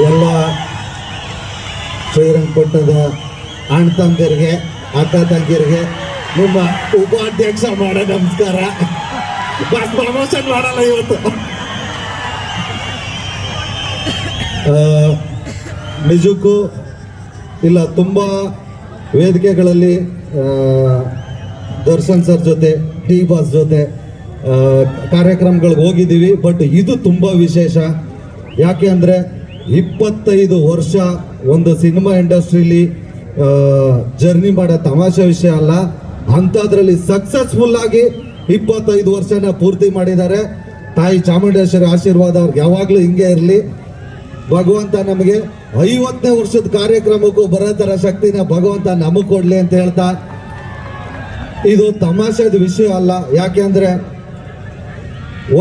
ಎಲ್ಲ ಶ್ರೀರಂಗಪಟ್ಟಣದ ಅಣ್ಣ ತಂದಿರಿಗೆ ಅಕ್ಕ ತಂಗಿರಿಗೆ ನಿಮ್ಮ ಉಪಾಧ್ಯಕ್ಷ ಮಾಡೋ ನಮಸ್ಕಾರ. ಪ್ರಮೋಷನ್ ಮಾಡಲ್ಲ ಇವತ್ತು. ನಿಜಕ್ಕೂ ಇಲ್ಲ, ತುಂಬ ವೇದಿಕೆಗಳಲ್ಲಿ ದರ್ಶನ್ ಸರ್ ಜೊತೆ, ಟಿ ಬಾಸ್ ಜೊತೆ ಕಾರ್ಯಕ್ರಮಗಳಿಗೆ ಹೋಗಿದ್ದೀವಿ. ಬಟ್ ಇದು ತುಂಬ ವಿಶೇಷ. ಯಾಕೆ ಅಂದರೆ ಇಪ್ಪತ್ತೈದು ವರ್ಷ ಒಂದು ಸಿನಿಮಾ ಇಂಡಸ್ಟ್ರಿಲಿ ಜರ್ನಿ ಮಾಡೋ ತಮಾಷೆ ವಿಷಯ ಅಲ್ಲ. ಅಂಥದ್ರಲ್ಲಿ ಸಕ್ಸಸ್ಫುಲ್ ಆಗಿ ಇಪ್ಪತ್ತೈದು ವರ್ಷನ ಪೂರ್ತಿ ಮಾಡಿದ್ದಾರೆ. ತಾಯಿ ಚಾಮುಂಡೇಶ್ವರಿ ಆಶೀರ್ವಾದ ಅವ್ರಿಗೆ ಯಾವಾಗಲೂ ಹಿಂಗೆ ಇರಲಿ. ಭಗವಂತ ನಮಗೆ ಐವತ್ತನೇ ವರ್ಷದ ಕಾರ್ಯಕ್ರಮಕ್ಕೂ ಬರೋ ಥರ ಶಕ್ತಿನ ಭಗವಂತ ನಮಗೆ ಕೊಡಲಿ ಅಂತ ಹೇಳ್ತಾ. ಇದು ತಮಾಷೆದ ವಿಷಯ ಅಲ್ಲ. ಯಾಕೆಂದ್ರೆ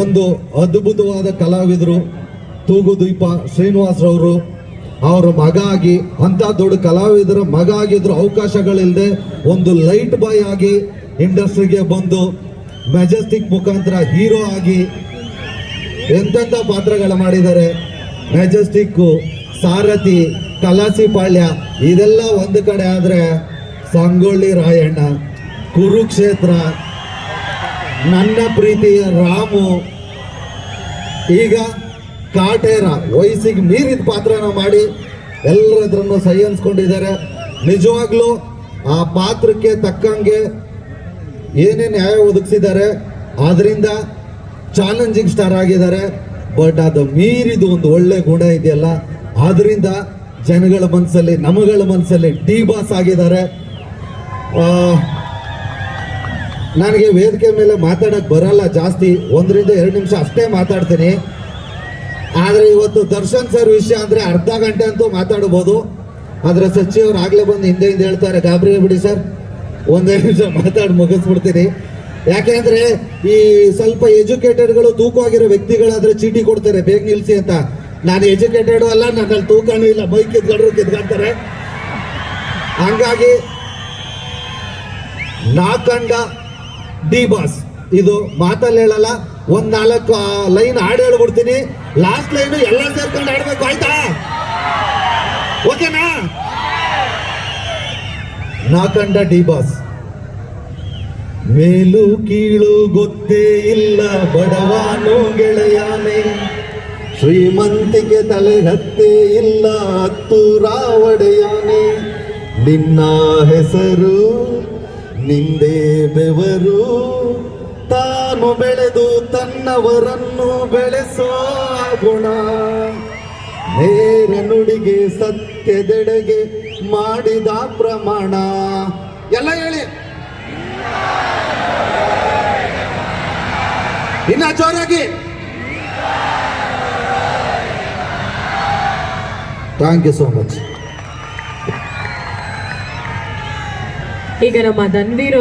ಒಂದು ಅದ್ಭುತವಾದ ಕಲಾವಿದರು ತೂಗುದೀಪ ಶ್ರೀನಿವಾಸರವರು ಅವರ ಮಗ ಆಗಿ ಅಂತ ದೊಡ್ಡ ಕಲಾವಿದರ ಮಗ ಆಗಿದ್ರು ಅವಕಾಶಗಳಿಲ್ಲದೆ ಒಂದು ಲೈಟ್ ಬಾಯ್ ಆಗಿ ಇಂಡಸ್ಟ್ರಿಗೆ ಬಂದು ಮೆಜೆಸ್ಟಿಕ್ ಮುಖಾಂತರ ಹೀರೋ ಆಗಿ ಎಂತೆಂಥ ಪಾತ್ರಗಳು ಮಾಡಿದ್ದಾರೆ. ಮೆಜೆಸ್ಟಿಕ್ಕು ಸಾರಥಿ, ಕಲಾಸಿ ಪಾಳ್ಯ, ಇದೆಲ್ಲ ಒಂದು ಕಡೆ ಆದರೆ ಸಂಗೊಳ್ಳಿ ರಾಯಣ್ಣ, ಕುರುಕ್ಷೇತ್ರ, ನನ್ನ ಪ್ರೀತಿಯ ರಾಮು. ಈಗ ಕಾಟೇರ ವಯಸ್ಸಿಗೆ ಮೀರಿದ ಪಾತ್ರನ ಮಾಡಿ ಎಲ್ಲರದ್ರನ್ನು ಸಹಿಸ್ಕೊಂಡಿದ್ದಾರೆ ನಿಜವಾಗ್ಲೂ ಆ ಪಾತ್ರಕ್ಕೆ ತಕ್ಕಂಗೆ ಏನೇ ನ್ಯಾಯ ಒದಗಿಸಿದ್ದಾರೆ, ಆದ್ರಿಂದ ಚಾಲೆಂಜಿಂಗ್ ಸ್ಟಾರ್ ಆಗಿದ್ದಾರೆ. ಬಟ್ ಅದು ಮೀರಿದ ಒಂದು ಒಳ್ಳೆ ಗುಣ ಇದೆಯಲ್ಲ, ಆದ್ರಿಂದ ಜನಗಳ ಮನಸ್ಸಲ್ಲಿ, ನಮಗಳ ಮನಸ್ಸಲ್ಲಿ ಟಿ ಬಾಸ್ ಆಗಿದ್ದಾರೆ. ನನಗೆ ವೇದಿಕೆ ಮೇಲೆ ಮಾತಾಡಕ್ಕೆ ಬರಲ್ಲ ಜಾಸ್ತಿ, ಒಂದರಿಂದ ಎರಡು ನಿಮಿಷ ಅಷ್ಟೇ ಮಾತಾಡ್ತೀನಿ. ಆದ್ರೆ ಇವತ್ತು ದರ್ಶನ್ ಸರ್ ವಿಷಯ ಅಂದ್ರೆ ಅರ್ಧ ಗಂಟೆ ಅಂತೂ ಮಾತಾಡ್ಬೋದು ಆದ್ರೆ ಸಚಿವರು ಆಗ್ಲೇ ಬಂದು ಹಿಂದೆ ಹಿಂದೆ ಹೇಳ್ತಾರೆ ಗಾಬರಿ ಬಿಡಿ ಸರ್. ಒಂದೇ ನಿಮಿಷ ಮಾತಾಡಿ ಮುಗಿಸ್ಬಿಡ್ತೀನಿ. ಯಾಕೆಂದ್ರೆ ಈ ಸ್ವಲ್ಪ ಎಜುಕೇಟೆಡ್ಗಳು ತೂಕವಾಗಿರೋ ವ್ಯಕ್ತಿಗಳಾದ್ರೆ ಚೀಟಿ ಕೊಡ್ತಾರೆ, ಬೇಗ ನಿಲ್ಸಿ ಅಂತ. ನಾನು ಎಜುಕೇಟೆಡ್ ಅಲ್ಲ, ನನ್ನಲ್ಲಿ ತೂಕನೂ ಇಲ್ಲ. ಬೈಕ್ ಕಿತ್ಕೊಂಡ್ರು ಕಿತ್ಕೊಂತಾರೆ. ಹಂಗಾಗಿ ನಾಕಂಡ ಡಿ ಬಾಸ್. ಇದು ಮಾತಲ್ಲಿ ಹೇಳಲ್ಲ, ಒಂದ್ ನಾಲ್ಕು ಲೈನ್ ಹಾಡು ಹೇಳ್ಬಿಡ್ತೀನಿ. ಲಾಸ್ಟ್ ಲೈನ್ ಎಲ್ಲ ಸೇರ್ಕೊಂಡು ಆಡ್ಬೇಕು, ಆಯ್ತಾ? ಓಕೆನಾ ನಾಕಂಡ ಡಿ ಬಾಸ್. ಮೇಲು ಕೀಳು ಗೊತ್ತೇ ಇಲ್ಲ, ಬಡವಾನು ಗೆಳೆಯಾನೆ. ಶ್ರೀಮಂತಿಗೆ ತಲೆ ಹತ್ತೇ ಇಲ್ಲ, ಹತ್ತು ರಾವಡೆಯಾನೆ ನಿನ್ನ ಹೆಸರು, ನಿಂದೇ ಬೆವರು ತಾನು ಬೆಳೆದು ತನ್ನವರನ್ನು ಬೆಳೆಸೋ ಗುಣ. ನೇರ ನುಡಿಗೆ ಸತ್ಯದೆಡೆಗೆ ಮಾಡಿದ ಪ್ರಮಾಣ. ಎಲ್ಲ ಹೇಳಿ. ಇನ್ನ ಜೋರಾಗಿ. ಥ್ಯಾಂಕ್ ಯು ಸೋ ಮಚ್ ಈಗ ನಮ್ಮ ಧನ್ವೀರ್